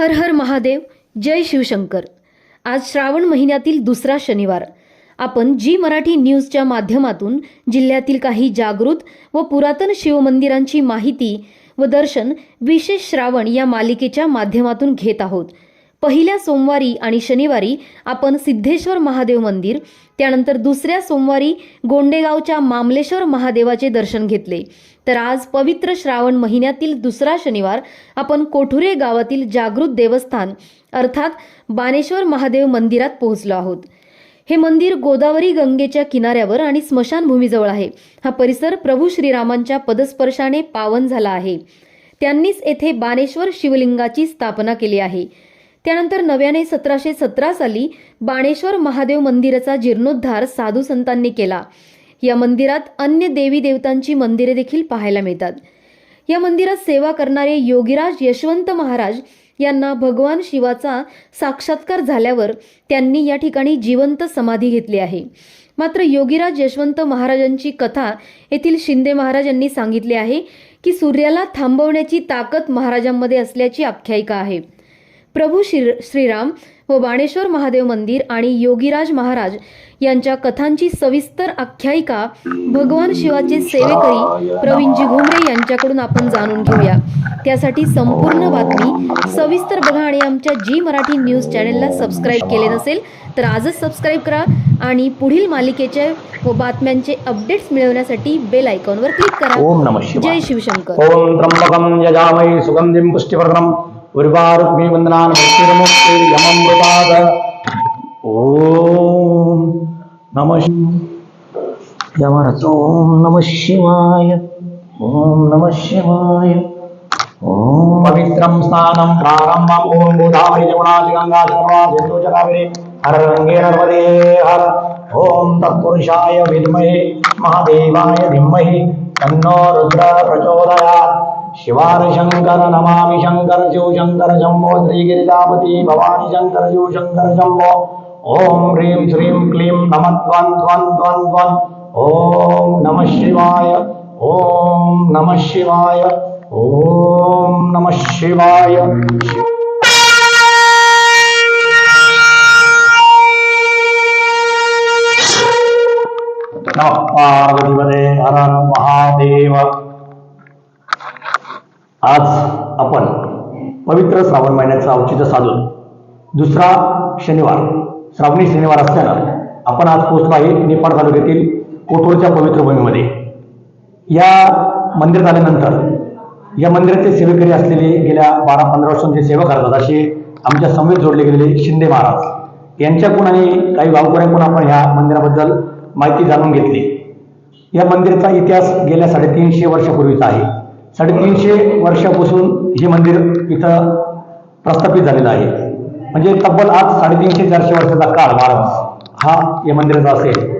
हर हर महादेव जय शिवशंकर. आज श्रावण महिन्यातील दुसरा शनिवार. आपण जी मराठी न्यूजच्या माध्यमातून जिल्ह्यातील काही जागृत व पुरातन शिवमंदिरांची माहिती व दर्शन विशेष श्रावण या मालिकेच्या माध्यमातून घेत आहोत. पहिल्या सोमवारी आणि शनिवारी आपण सिद्धेश्वर महादेव मंदिर त्यानंतर दुसऱ्या सोमवारी गोंडेगावच्या मामलेश्वर महादेवाचे दर्शन घेतले. तर आज पवित्र श्रावण महिन्यातील दुसरा शनिवार आपण कोठुरे गावातील जागृत देवस्थान अर्थात बानेश्वर महादेव मंदिरात पोहोचलो आहोत. हे मंदिर गोदावरी गंगेच्या किनाऱ्यावर आणि स्मशानभूमीजवळ आहे. हा परिसर प्रभू श्रीरामांच्या पदस्पर्शाने पावन झाला आहे. त्यांनीच येथे बाणेश्वर शिवलिंगाची स्थापना केली आहे. त्यानंतर नव्याने सतराशे सतरा साली बाणेश्वर महादेव मंदिराचा जीर्णोद्धार साधू संतांनी केला. या मंदिरात अन्य देवी देवतांची मंदिरे देखील पाहायला मिळतात. या मंदिरात सेवा करणारे योगीराज यशवंत महाराज यांना भगवान शिवाचा साक्षात्कार झाल्यावर त्यांनी या ठिकाणी जिवंत समाधी घेतली आहे. मात्र योगीराज यशवंत महाराजांची कथा येथील शिंदे महाराज यांनी सांगितले आहे की सूर्याला थांबवण्याची ताकद महाराजांमध्ये असल्याची आख्यायिका आहे. प्रभू श्री श्रीराम व बाणेश्वर महादेव मंदिर आणि योगीराज महाराज यांच्या कथांची सविस्तर आख्यायिका भगवान शिवाचे सेवेकरी प्रवीणजी घुमरे यांच्याकडून आपण जाणून घेऊया. त्यासाठी संपूर्ण बातमी सविस्तर बघा आणि आमच्या जी मराठी न्यूज चॅनेलला सबस्क्राईब केले नसेल तर आजच सबस्क्राईब करा आणि पुढील मालिकेचे व बातम्यांचे अपडेट्स मिळवण्यासाठी बेल आयकॉनवर क्लिक करा. जय शिवशंकर. ओम त्र्यंबकं यजामहि सुगन्धिं पुष्टिवर्धनं उर्वारुक्मी वन्दनान् मृत्युर्मुक्तिर्यममृताद ओम नमः शि- या महाराज ओम नमः शिवाय ओम नमः शिवाय ओम पवित्रं स्नानं प्रारम्भम् ओम गोदावरी जमुनादि गंगा सर्वा सिन्धु च कावेरी हर रङ्गे नर्मदे हर ओम तत्पुरुषाय विद्महे महादेवाय धीमहि तन्नो शिवार शंकर नमामि शंकर शिवशंकर शंभो श्रीगिरिजापति भवानी शंकर शिवशंकर शंभो ओम ह्रीं श्रीं क्लीं नम त्वं त्वं त्वं त्वं ओम नमः शिवाय ओम नमः शिवाय ओम नमः शिवाय। नमः पार्वतीपदे हर हर महादेव। आज आपण पवित्र श्रावण महिन्याचं औचित्य साधून दुसरा शनिवार श्रावणी शनिवार असल्यानं आपण आज पोहोचलो आहे नेपाळ तालुक्यातील कोथरूडच्या पवित्र भूमीमध्ये. या मंदिरात आल्यानंतर या मंदिराचे सेवेकरी असलेले गेल्या बारा पंधरा वर्षांचे सेवा करतात असे आमच्या समवेत जोडले गेलेले शिंदे महाराज यांच्याकडून आणि काही गावकऱ्यांकडून आपण ह्या मंदिराबद्दल माहिती जाणून घेतली. या मंदिराचा इतिहास गेल्या साडेतीनशे वर्षापूर्वीचा आहे. साडेतीनशे वर्षापासून हे मंदिर इथं प्रस्थापित झालेलं आहे. म्हणजे तब्बल आज साडेतीनशे चारशे वर्षाचा काळ महाराज हा या मंदिराचा असेल.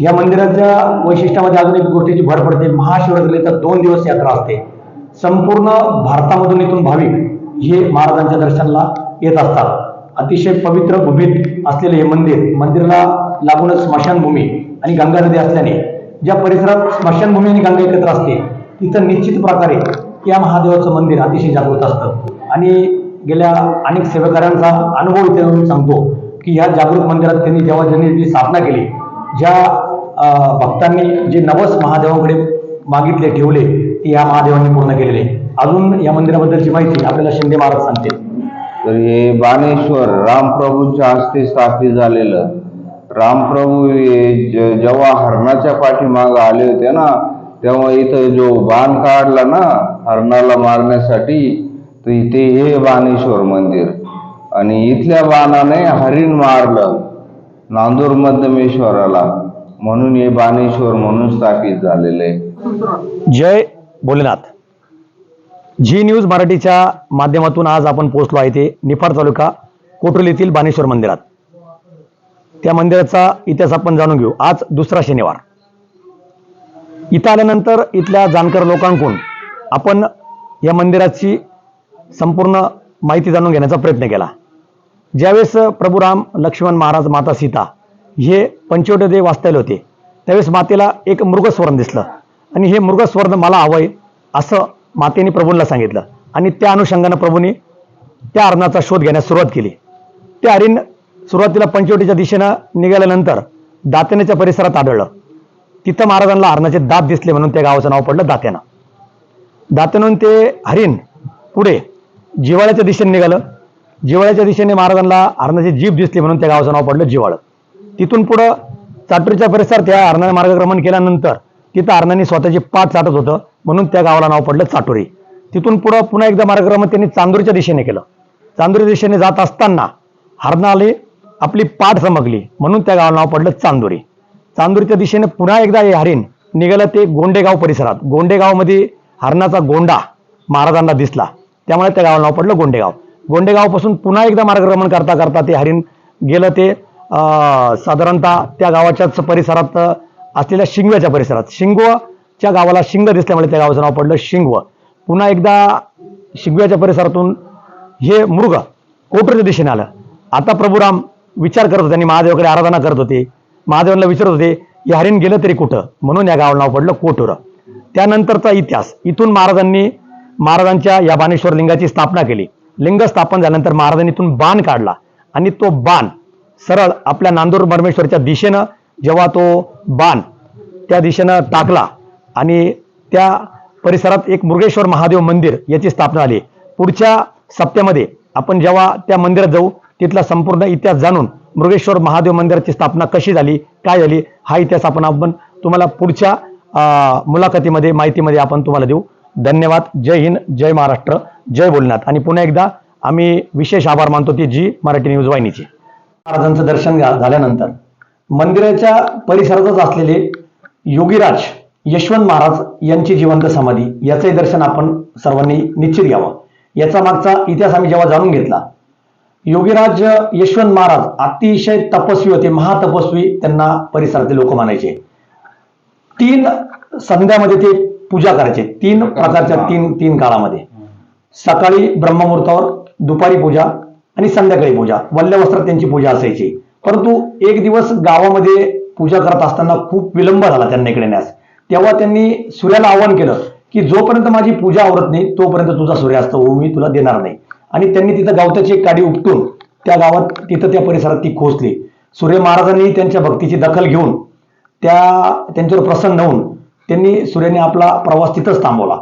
या मंदिराच्या वैशिष्ट्यामध्ये अजून एक गोष्टीची भर पडते. महाशिवरात्री तर दोन दिवस यात्रा असते. संपूर्ण भारतामधून इथून भाविक हे महाराजांच्या दर्शनाला येत असतात. अतिशय पवित्र भूमीत असलेले हे मंदिर मंदिराला लागूनच स्मशानभूमी आणि गंगा नदी असल्याने ज्या परिसरात स्मशानभूमी आणि गंगा एकत्र असते तिथं निश्चित प्रकारे या महादेवाचं मंदिर अतिशय जागृत असतं. आणि गेल्या अनेक सेवेकऱ्यांचा अनुभव इथे मी सांगतो की ह्या जागृत मंदिरात त्यांनी जेव्हा त्यांनी जी स्थापना केली ज्या भक्तांनी जे नवस महादेवाकडे मागितले ठेवले ते या महादेवांनी पूर्ण केलेले. अजून या मंदिराबद्दलची माहिती आपल्याला शिंदे महाराज सांगते तर हे बाणेश्वर रामप्रभूंच्या हस्ते स्थापित झालेलं. रामप्रभू हे जेव्हा हरणाच्या पाठीमाग आले होते ना तेव्हा इथं जो बाण काढला ना हरणाला मारण्यासाठी तर इथे हे बाणेश्वर मंदिर. आणि इथल्या बाणाने हरिण मारलं नांदूर मध्यमेश्वराला म्हणून हे बाणेश्वर म्हणून स्थापित झालेलं आहे. जय भोलेनाथ. जी न्यूज मराठीच्या माध्यमातून आज आपण पोहोचलो आहे ते निफाड तालुका कोटोल येथील बाणेश्वर मंदिरात. त्या मंदिराचा इतिहास आपण जाणून घेऊ. आज दुसरा शनिवार. इथं आल्यानंतर इथल्या जाणकार लोकांकडून आपण या मंदिराची संपूर्ण माहिती जाणून घेण्याचा प्रयत्न केला. ज्यावेळेस प्रभू राम लक्ष्मण महाराज माता सीता हे पंचवटे देव वाचतायला होते त्यावेळेस मातेला एक मृगस्वर्ण दिसलं. आणि हे मृगस्वर्ण मला हवंय असं मातेने प्रभूंना सांगितलं. आणि त्या अनुषंगानं प्रभूंनी त्या हरणाचा शोध घेण्यास सुरुवात केली. ते हरिण सुरुवातीला पंचवटीच्या दिशेनं निघाल्यानंतर दातेनेच्या परिसरात आढळलं. तिथं महाराजांना हरणाचे दात दिसले म्हणून त्या गावाचं नाव पडलं दात्याना. दात्यानून ते हरिण पुढे जिवाळ्याच्या दिशेने निघालं. जिवाळ्याच्या दिशेने महाराजांना हरणाची जीभ दिसली म्हणून त्या गावाचं नाव पडलं जिवाळं तिथून पुढं चाटूरच्या परिसर त्या हरणाने मार्गक्रमण केल्यानंतर तिथं हरणाने स्वतःची पाठ चाटत होतं म्हणून त्या गावाला नाव पडलं चाटोरी. तिथून पुढं पुन्हा एकदा मार्गक्रमण त्यांनी चांदूरच्या दिशेने केलं. चांदूरच्या दिशेने जात असताना हरणाले आपली पाठ समगली म्हणून त्या गावाला नाव पडलं चांदोरी. चांदूरच्या दिशेने पुन्हा एकदा हे हरिण निघालं ते गोंडेगाव परिसरात. गोंडेगावमध्ये हरणाचा गोंडा महाराजांना दिसला. त्यामुळे त्या गावाला नाव पडलं गोंडेगाव. गोंडेगावपासून पुन्हा एकदा मार्गक्रमण करता करता ते हरिण गेलं ते साधारणतः त्या गावाच्याच परिसरात असलेल्या शिंगव्याच्या परिसरात. शिंगवच्या गावाला शिंग दिसल्यामुळे त्या गावाचं नाव पडलं शिंगव. पुन्हा एकदा शिंगव्याच्या परिसरातून हे मृग कोटरच्या दिशेने आलं. आता प्रभुराम विचार करत होते आणि महादेवाकडे आराधना करत होते. महादेवांना विचारत होते या हरिण गेलं तरी कुठं? म्हणून या गावाला नाव पडलं कोटुर. त्यानंतरचा इतिहास. इथून महाराजांनी महाराजांच्या या बाणेश्वर लिंगाची स्थापना केली. लिंग स्थापन झाल्यानंतर महाराजांनी इथून बाण काढला आणि तो बाण सरळ आपल्या नांदूर परमेश्वरच्या दिशेनं जेव्हा तो बाण त्या दिशेनं टाकला आणि त्या परिसरात एक मुर्गेश्वर महादेव मंदिर याची स्थापना झाली. पुढच्या सप्त्यामध्ये आपण जेव्हा त्या मंदिरात जाऊ तिथला संपूर्ण इतिहास जाणून मृगेश्वर महादेव मंदिराची स्थापना कशी झाली काय झाली हा इतिहास आपण आपण तुम्हाला पुढच्या मुलाखतीमध्ये माहितीमध्ये आपण तुम्हाला देऊ. धन्यवाद. जय हिंद जय महाराष्ट्र जय बोलनाथ. आणि पुन्हा एकदा आम्ही विशेष आभार मानतो ती जी मराठी न्यूज वाहिनीची. महाराजांचं दर्शन झाल्यानंतर. मंदिराच्या परिसरातच असलेले योगीराज यशवंत महाराज यांची जिवंत समाधी याचंही दर्शन आपण सर्वांनी निश्चित घ्यावं. याचा मागचा इतिहास आम्ही जेव्हा जाणून घेतला योगीराज यशवंत महाराज अतिशय तपस्वी होते महातपस्वी त्यांना परिसरातले लोक मानायचे. तीन संध्यामध्ये ते पूजा करायचे. तीन प्रकारच्या तीन तीन काळामध्ये. सकाळी ब्रह्ममुहूर्तावर दुपारी पूजा आणि संध्याकाळी पूजा. वल्ल्या वस्त्रात त्यांची पूजा असायची. परंतु एक दिवस गावामध्ये पूजा करत असताना खूप विलंब झाला त्यांना इकडे येण्यास तेव्हा त्यांनी सूर्याला आवाहन केलं की जोपर्यंत माझी पूजा आवरत नाही तोपर्यंत तुझा सूर्यास्त होऊ मी तुला देणार नाही. आणि त्यांनी तिथं गावताची एक काडी उपटून त्या गावात तिथं त्या परिसरात ती खोचली सूर्य महाराजांनी त्यांच्या भक्तीची दखल घेऊन त्या त्यांच्यावर प्रसन्न होऊन त्यांनी सूर्याने आपला प्रवास तिथंच थांबवला.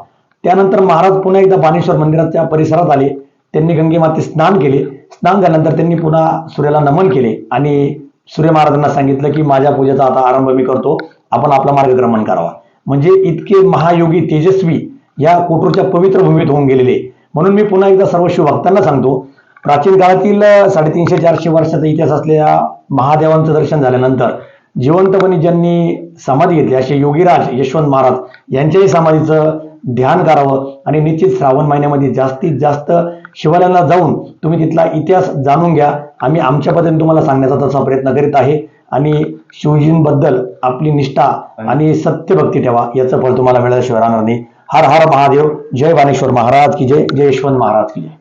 त्यानंतर महाराज पुन्हा एकदा बाणेश्वर मंदिराच्या परिसरात आले. त्यांनी गंगेमाते स्नान केले. स्नान झाल्यानंतर त्यांनी पुन्हा सूर्याला नमन केले आणि सूर्य महाराजांना सांगितलं की माझ्या पूजेचा आता आरंभ मी करतो. आपण आपला मार्गक्रमण करावा. म्हणजे इतके महायोगी तेजस्वी या कोटूरच्या पवित्र भूमीत होऊन गेलेले. म्हणून मी पुन्हा एकदा सर्व शिवभक्तांना सांगतो प्राचीन काळातील साडेतीनशे चारशे वर्षाचा इतिहास असलेल्या महादेवांचं दर्शन झाल्यानंतर जिवंतपणी ज्यांनी समाधी घेतली असे योगीराज यशवंत महाराज यांच्याही समाधीचं ध्यान करावं आणि निश्चित श्रावण महिन्यामध्ये जास्तीत जास्त शिवालयाला जाऊन तुम्ही तिथला इतिहास जाणून घ्या. आम्ही आमच्या पद्धतीने तुम्हाला सांगण्याचा तसा प्रयत्न करीत आहे आणि शिवजींबद्दल आपली निष्ठा आणि सत्यभक्ती ठेवा याचं फळ तुम्हाला मिळाल्याशिवाय राहणार नाही. हर हर महादेव जय वानेश्वर महाराज की जय जय यशवंत महाराज की जय।